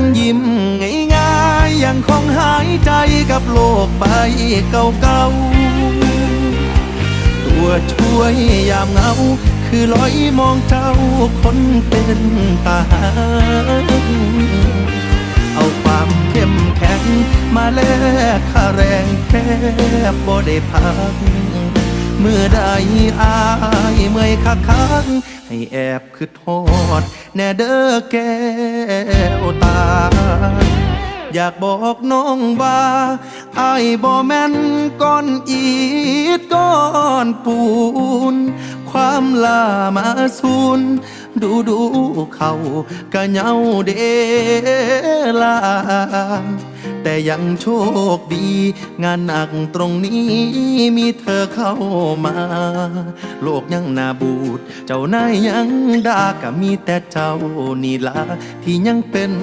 ยังยิ้มง่ายๆยังคงหายใจกับโลกใบเก่าๆ ตัวช่วยยามเหงา คือลอยมองเจ้าคนเป็นตาหาเอาความเข้มแข็งมาแลกค่าแรงแทบบ่ได้พักเมื่อใดอายเมื่อยคักคักให้แอบคือโทษแน่เด้อแก้วตา อยากบอกน้องว่าอายบ่แม่นก้อนอิฐก้อนปูน ความลามาสูนดูดูเขากะเหงาเดลาแต่ยังโชคดี งานหนักตรงนี้มีเธอเข้ามา โลกยังหนาบูด เจ้านายยังด่าก็มีแต่เจ้านี่ละที่ยังเป็น